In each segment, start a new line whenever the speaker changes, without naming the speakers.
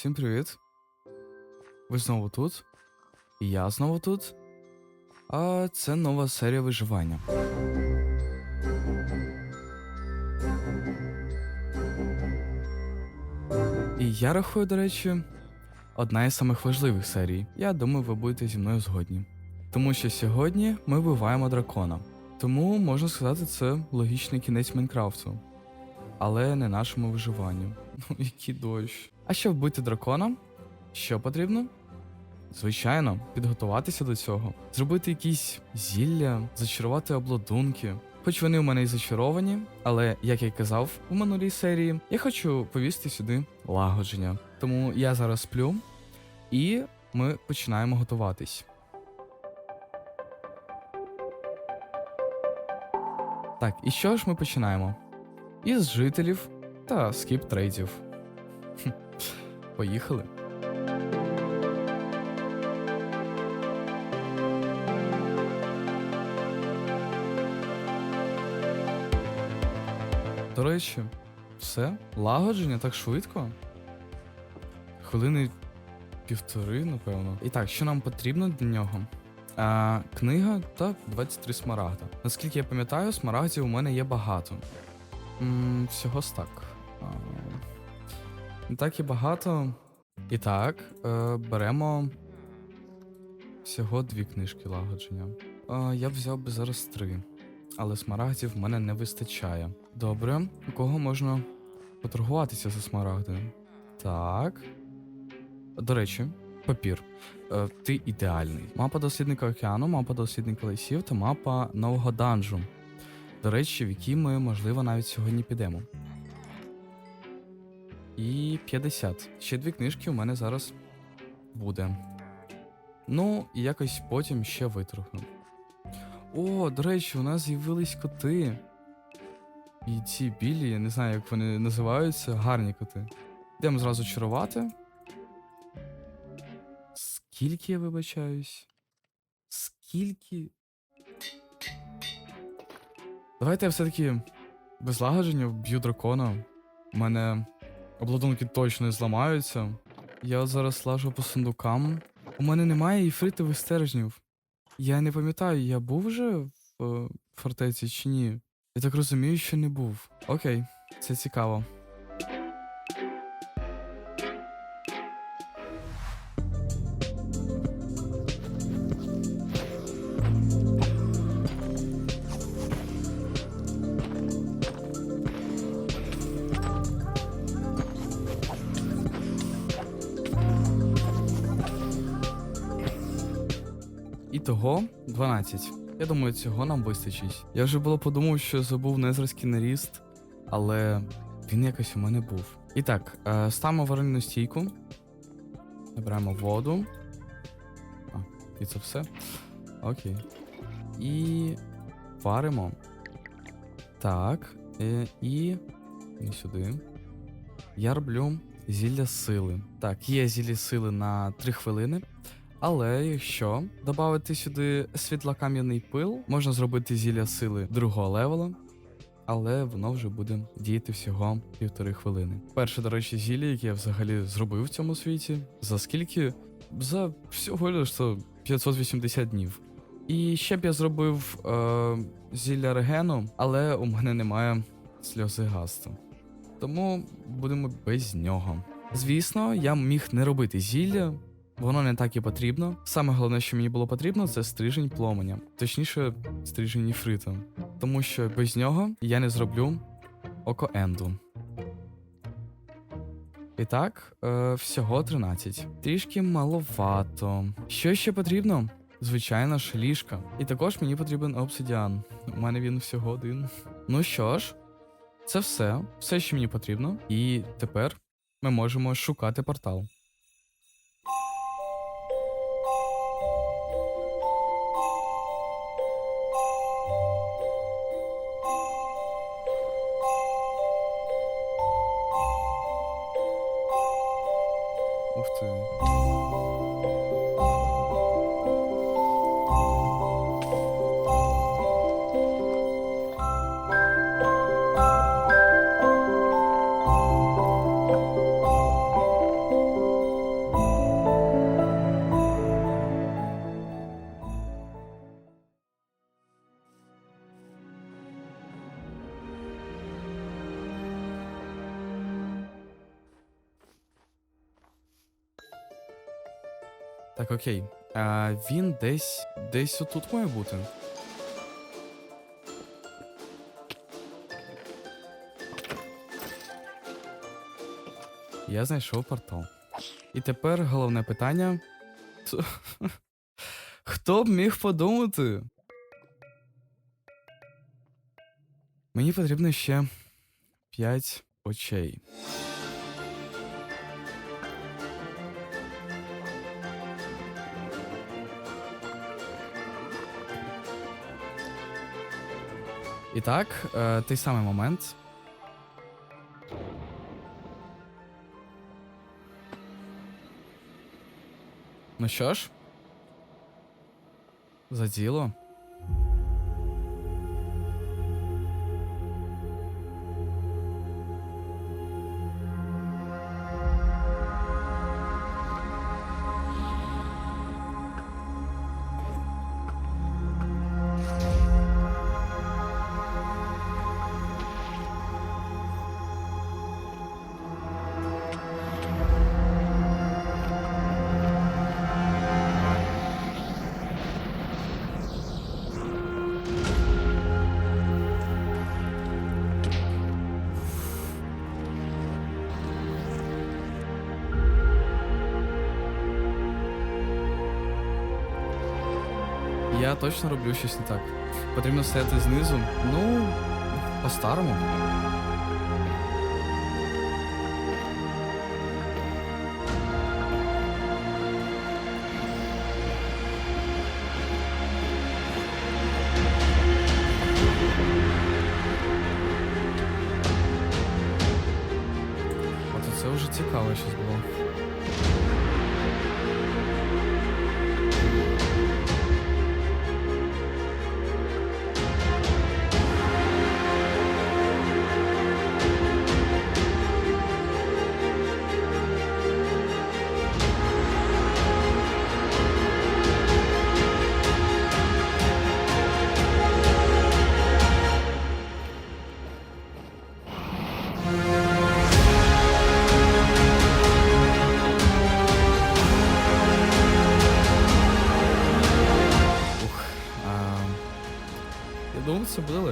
Всім привіт. Ви знову тут. І я знову тут. А це нова серія виживання. І я рахую, до речі, одна із самих важливих серій. Я думаю, ви будете зі мною згодні. Тому що сьогодні ми вбиваємо дракона. Тому можна сказати, це логічний кінець Майнкрафту. Але не нашому виживанню. Ну, який дощ. А щоб вбити дракона, що потрібно? Звичайно, підготуватися до цього, зробити якісь зілля, зачарувати обладунки. Хоч вони у мене і зачаровані, але, як я й казав у минулій серії, я хочу повісти сюди лагодження. Тому я зараз сплю, і ми починаємо готуватись. Так, і що ж ми починаємо? Із жителів та скіп трейдів. Поїхали. До речі, все, лагодження так швидко. Хвилини півтори, напевно. І так, що нам потрібно для нього? А, книга та 23 смарагда. Наскільки я пам'ятаю, смарагдів у мене є багато. М, всього стак. А, не так і багато. І так, е, беремо всього дві книжки лагодження. Е, я б взяв би зараз три, але смарагдів в мене не вистачає. Добре, у кого можна поторгуватися за смарагди? Так. До речі, папір. Е, ти ідеальний. Мапа дослідника океану, мапа дослідника лісів та мапа нового данжу. До речі, в якій ми, можливо, навіть сьогодні підемо. І 50. Ще дві книжки у мене зараз буде. Ну, і якось потім ще витрухну. О, до речі, у нас з'явились коти. І ці білі, я не знаю, як вони називаються, гарні коти. Йдемо зразу чарувати. Скільки я вибачаюсь? Скільки. Давайте я все-таки без злагодження вб'ю дракона. У мене обладунки точно зламаються. Я зараз лажу по сундукам. У мене немає іфритових стержнів. Я не пам'ятаю, я був вже в е, фортеці чи ні. Я так розумію, що не був. Окей, це цікаво. Ітого 12. Я думаю, цього нам вистачить. Я вже було подумав, що забув незерський наріст, але він якось у мене був. І так, е, ставимо варильну стійку. Набираємо воду. А, і це все. Окей. І варимо. Так. Е, і. Сюди. Я роблю зілля сили. Так, є зілля сили на 3 хвилини. Але якщо додати сюди світлокам'яний пил, можна зробити зілля сили другого левела, але воно вже буде діяти всього півтори хвилини. Перше, до речі, зілля, яке я взагалі зробив в цьому світі, за скільки? За всього лише 580 днів. І ще б я зробив е, зілля регену, але у мене немає сльози гасту. Тому будемо без нього. Звісно, я міг не робити зілля, Воно не так і потрібно. Саме головне, що мені було потрібно, це стрижень пломеня, точніше, стрижень ніфрита. Тому що без нього я не зроблю око енду. І так, е, всього 13. Трішки маловато. Що ще потрібно? Звичайно ж, ліжка. І також мені потрібен обсидіан. У мене він всього один. Ну що ж, це все, все, що мені потрібно. І тепер ми можемо шукати портал. Ух окей. А, він десь. десь отут має бути. Я знайшов портал. І тепер головне питання. Хто б міг подумати? Мені потрібно ще 5 очей. І так, е, той самий момент. Ну що ж, за діло. Я точно роблю щось не так. Потрібно стояти знизу. Ну, по-старому.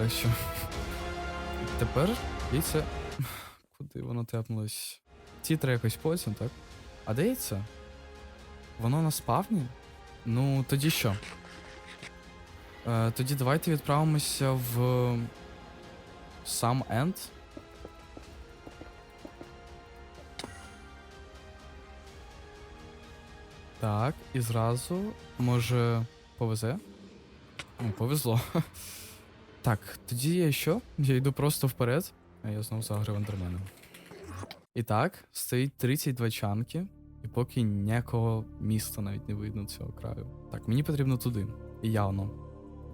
Легше. Тепер яйце. Куди воно тепнулось? Тітра якось потім, так? А де яйце? Воно на спавні? Ну, тоді що? Е, тоді давайте відправимося в сам енд. Так, і зразу, може, повезе? Ну, повезло. Так, тоді я що? Я йду просто вперед, а я знову загрив ендерменом. І так, стоїть 32 чанки, і поки ніякого міста навіть не видно цього краю. Так, мені потрібно туди. І явно.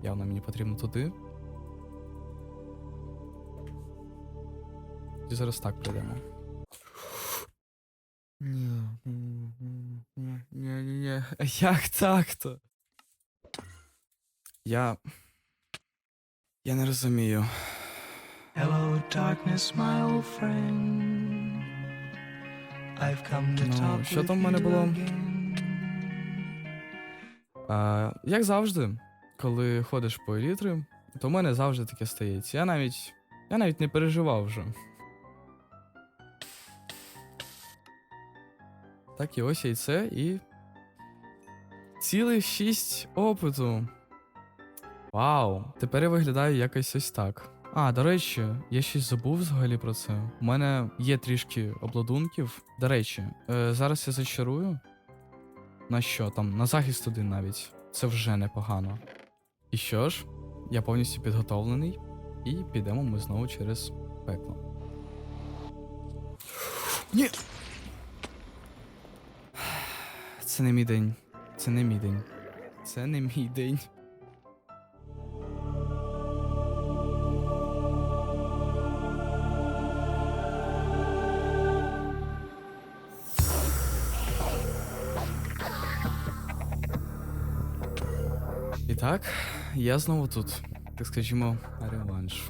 Явно мені потрібно туди. Тоді зараз так прийдемо. Ні, ні, ні, ні, ні, ні. Як так-то? Я. Я не розумію.
Hello, darkness, my old friend. I've come to
Ну,
talk
що там в мене було? А, як завжди, коли ходиш по елітри, то в мене завжди таке стається. Я навіть. Я навіть не переживав вже. Так, і ось яйце, і. Цілих шість опиту. Вау! Тепер я виглядаю якось ось так. А, до речі, я щось забув взагалі про це. У мене є трішки обладунків. До речі, е, зараз я зачарую. На що там? На захист один навіть. Це вже непогано. І що ж, я повністю підготовлений, і підемо ми знову через пекло. Ні! Це не мій день. Це не мій день. Це не мій день. Так, я знову тут. Так скажімо, реванш.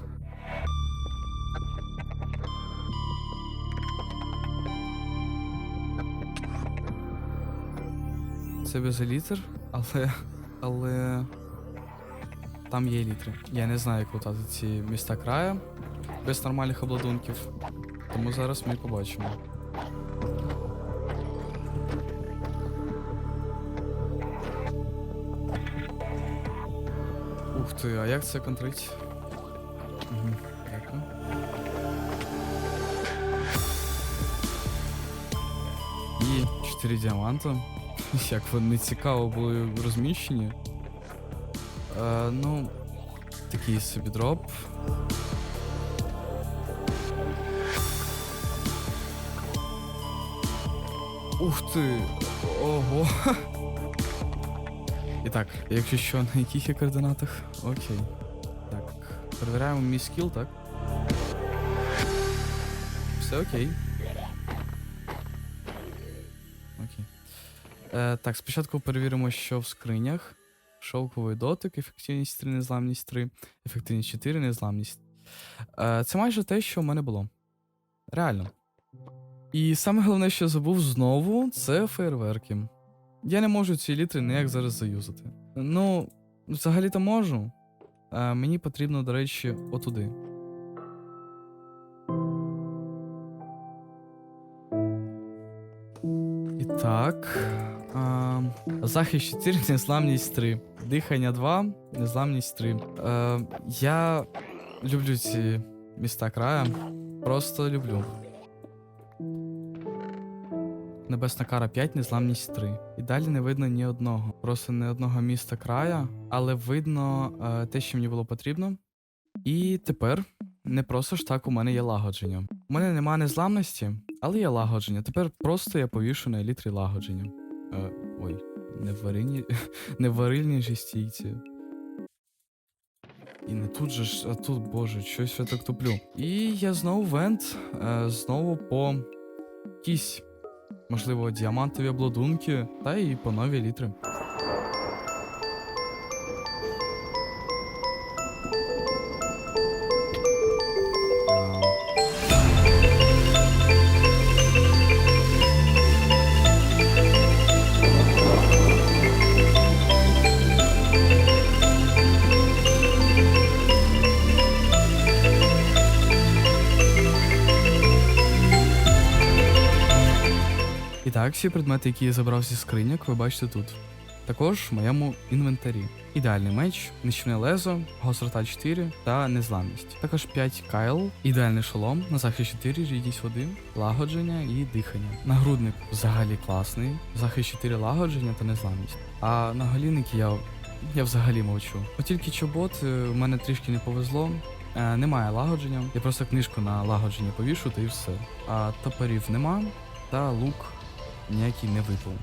Це без елітр, але. Але. Там є елітри. Я не знаю, як лутати ці міста края без нормальних обладунків. Тому зараз ми побачимо. Ти, а як це контрить? Угу, дякую. І 4 діаманта. Як вони цікаво були розміщені. Е, ну, такий собі дроп. Ух ти! Ого! І так, якщо що, на яких я координатах? Окей. Так, перевіряємо мій скіл, так? Все окей. Окей. Е, так, спочатку перевіримо, що в скринях. Шовковий дотик, ефективність 3, незламність 3, ефективність 4, незламність. Е, це майже те, що в мене було. Реально. І саме головне, що я забув знову, це фейерверки. Я не можу ці літри ніяк зараз заюзати. Ну, взагалі-то можу. А мені потрібно, до речі, отуди. І так. А, захист 4, незламність 3. Дихання 2, незламність 3. Е, я люблю ці міста края. Просто люблю. Небесна кара 5, незламність 3. І далі не видно ні одного. Просто не одного міста края, але видно е, те, що мені було потрібно. І тепер не просто ж так у мене є лагодження. У мене немає незламності, але є лагодження. Тепер просто я повішу на елітрі лагодження. Е, ой, не в варильні, не в варильній же стійці. І не тут же ж, а тут, боже, щось я так туплю. І я знову вент, е, знову по якісь можливо, діамантові обладунки та й по нові літри. Так, всі предмети, які я забрав зі скриньок, ви бачите тут. Також в моєму інвентарі. Ідеальний меч, нищівне лезо, гострота 4 та незламність. Також 5 кайл, ідеальний шолом, на захист 4, рідність води, лагодження і дихання. Нагрудник взагалі класний, захист 4 лагодження та незламність. А на голінники я, я взагалі мовчу. От тільки чобот е, в мене трішки не повезло. Е, немає лагодження. Я просто книжку на лагодження повішу та і все. А топорів нема, та лук ніякий не випав.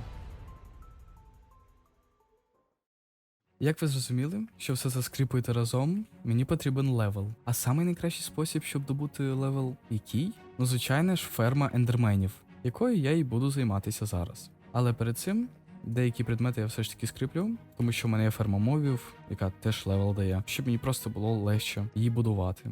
Як ви зрозуміли, що все це скріпуєте разом, мені потрібен левел. А самий найкращий спосіб, щоб добути левел який? Ну, звичайно ж, ферма ендерменів, якою я і буду займатися зараз. Але перед цим деякі предмети я все ж таки скріплю, тому що в мене є ферма мовів, яка теж левел дає, щоб мені просто було легше її будувати.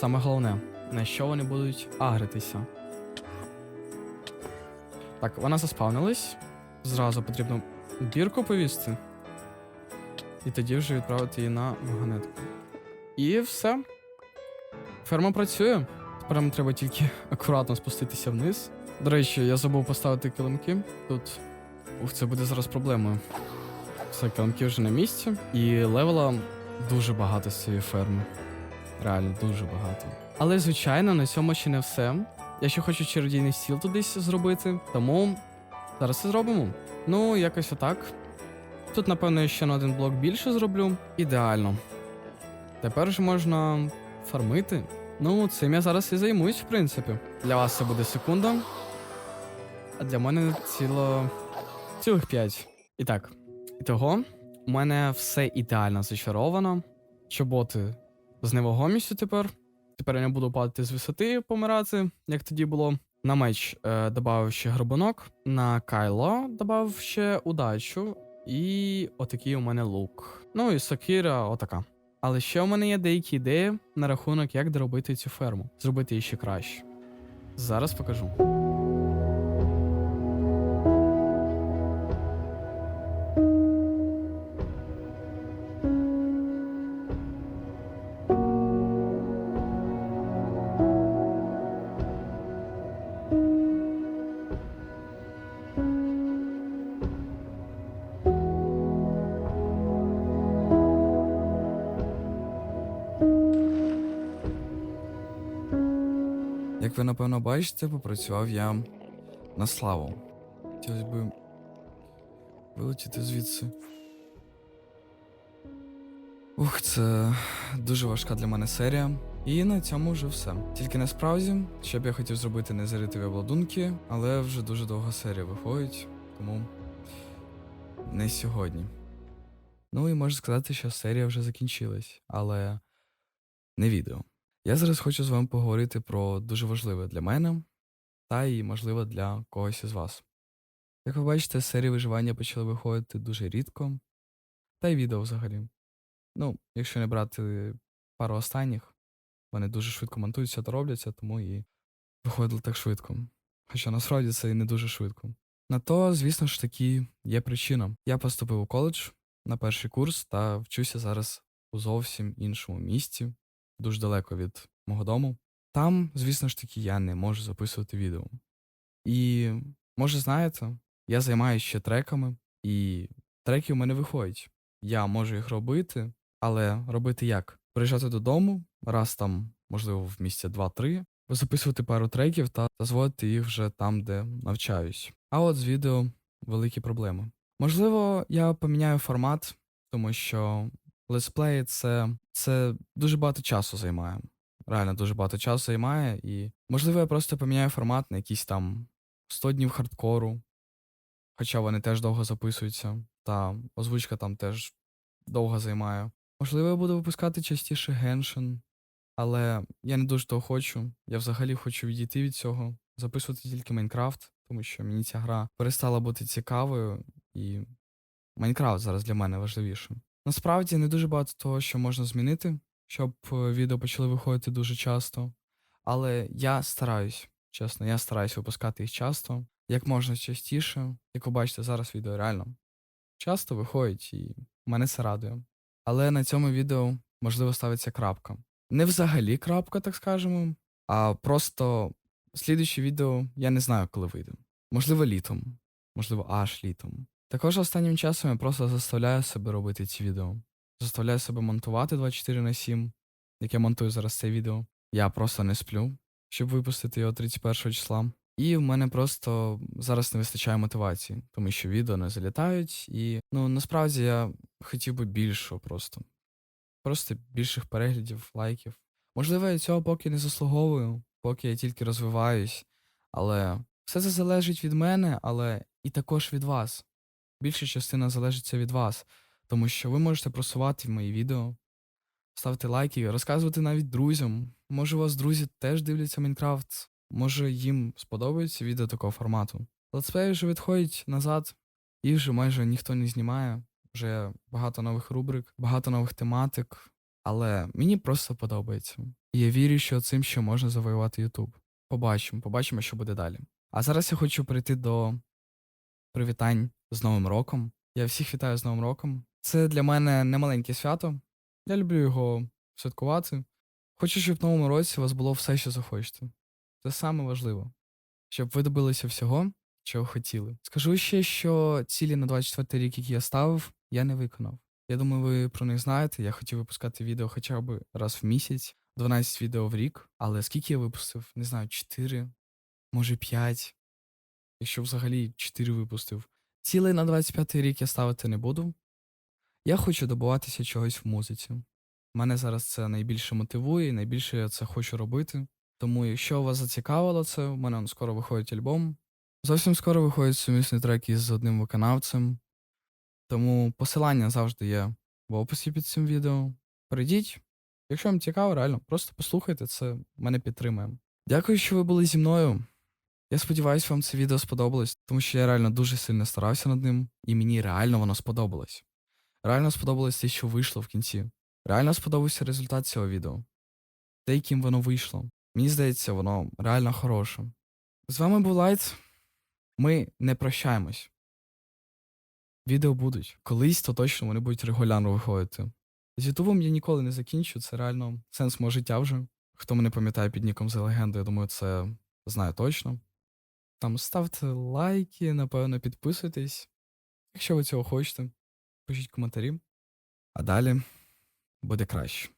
Саме головне, на що вони будуть агритися. Так, вона заспавнилась. Зразу потрібно бірку повісти. І тоді вже відправити її на вагонетку. І все. Ферма працює. Тепер нам треба тільки акуратно спуститися вниз. До речі, я забув поставити килимки. Тут. Ух, це буде зараз проблемою. Все, килимки вже на місці. І левела дуже багато з цієї ферми. Реально дуже багато. Але, звичайно, на цьому ще не все. Я ще хочу чародійний стіл тудись зробити, тому зараз це зробимо. Ну, якось отак. Тут, напевно, я ще на один блок більше зроблю. Ідеально. Тепер ж можна фармити. Ну, цим я зараз і займусь, в принципі. Для вас це буде секунда, а для мене ціло. цілих 5. І так, ітого, у мене все ідеально зачаровано. Чоботи з невагомістю тепер. Тепер я не буду падати з висоти помирати, як тоді було. На меч е, додав ще грабунок, на кайло додав ще удачу, і отакий у мене лук. Ну і сокира, отака. Але ще у мене є деякі ідеї на рахунок, як доробити цю ферму, зробити її ще краще. Зараз покажу. Як ви напевно бачите, попрацював я на славу. Хотілося б вилетіти звідси. Ух, це дуже важка для мене серія. І на цьому вже все. Тільки насправді, що б я хотів зробити не заритові обладунки, але вже дуже довга серія виходить, тому не сьогодні. Ну і можу сказати, що серія вже закінчилась, але не відео. Я зараз хочу з вами поговорити про дуже важливе для мене та і, можливо, для когось із вас. Як ви бачите, серії виживання почали виходити дуже рідко, та й відео взагалі. Ну, якщо не брати пару останніх, вони дуже швидко монтуються та робляться, тому і виходили так швидко. Хоча насправді це і не дуже швидко. На то, звісно ж таки, є причина. Я поступив у коледж на перший курс та вчуся зараз у зовсім іншому місті, дуже далеко від мого дому. Там, звісно ж таки, я не можу записувати відео. І, може, знаєте, я займаюся ще треками, і треки у мене виходять. Я можу їх робити, але робити як? Приїжджати додому, раз там, можливо, в місці 2-3, записувати пару треків та зводити їх вже там, де навчаюсь. А от з відео великі проблеми. Можливо, я поміняю формат, тому що летсплеї це, це дуже багато часу займає. Реально дуже багато часу займає, і можливо, я просто поміняю формат на якісь там 100 днів хардкору, хоча вони теж довго записуються, та озвучка там теж довго займає. Можливо, я буду випускати частіше Геншин, але я не дуже того хочу. Я взагалі хочу відійти від цього, записувати тільки Майнкрафт, тому що мені ця гра перестала бути цікавою, і Майнкрафт зараз для мене важливіше. Насправді не дуже багато того, що можна змінити, щоб е, відео почали виходити дуже часто. Але я стараюсь, чесно, я стараюсь випускати їх часто, як можна частіше. Як ви бачите, зараз відео реально часто виходить, і мене це радує. Але на цьому відео можливо ставиться крапка. Не взагалі крапка, так скажемо, а просто слідуюче відео я не знаю, коли вийде. Можливо, літом, можливо, аж літом. Також останнім часом я просто заставляю себе робити ці відео. Заставляю себе монтувати 24 на 7, як я монтую зараз це відео. Я просто не сплю, щоб випустити його 31 числа. І в мене просто зараз не вистачає мотивації, тому що відео не залітають, і ну насправді я хотів би більшого просто. Просто більших переглядів, лайків. Можливо, я цього поки не заслуговую, поки я тільки розвиваюсь, але все це залежить від мене, але і також від вас. Більша частина залежить від вас, тому що ви можете просувати мої відео, ставити лайки, розказувати навіть друзям. Може, у вас друзі теж дивляться Майнкрафт, може їм сподобається відео такого формату. Летсплеї вже відходять назад, їх вже майже ніхто не знімає, вже багато нових рубрик, багато нових тематик, але мені просто подобається. І я вірю, що цим ще можна завоювати Ютуб. Побачимо, побачимо, що буде далі. А зараз я хочу перейти до привітань з Новим роком. Я всіх вітаю з Новим роком. Це для мене не маленьке свято. Я люблю його святкувати. Хочу, щоб в новому році у вас було все, що захочете. Це саме важливо, щоб ви добилися всього, чого хотіли. Скажу ще, що цілі на 24 рік, які я ставив, я не виконав. Я думаю, ви про них знаєте. Я хотів випускати відео хоча б раз в місяць, 12 відео в рік. Але скільки я випустив? Не знаю, 4, може 5. Якщо взагалі 4 випустив. Цілий на 25-й рік я ставити не буду. Я хочу добуватися чогось в музиці. Мене зараз це найбільше мотивує, і найбільше я це хочу робити. Тому, якщо вас зацікавило це, у мене скоро виходить альбом. Зовсім скоро виходить сумісний трек із одним виконавцем. Тому посилання завжди є в описі під цим відео. Перейдіть. Якщо вам цікаво, реально, просто послухайте, це мене підтримує. Дякую, що ви були зі мною. Я сподіваюся, вам це відео сподобалось, тому що я реально дуже сильно старався над ним, і мені реально воно сподобалось. Реально сподобалось те, що вийшло в кінці. Реально сподобався результат цього відео. Те, яким воно вийшло. Мені здається, воно реально хороше. З вами був Лайт. Ми не прощаємось. Відео будуть. Колись то точно вони будуть регулярно виходити. З Ютубом я ніколи не закінчу, це реально сенс мого життя вже. Хто мене пам'ятає під ніком за легенду, я думаю, це знає точно. Там ставте лайки, напевно, підписуйтесь. Якщо ви цього хочете, пишіть коментарі. А далі буде краще.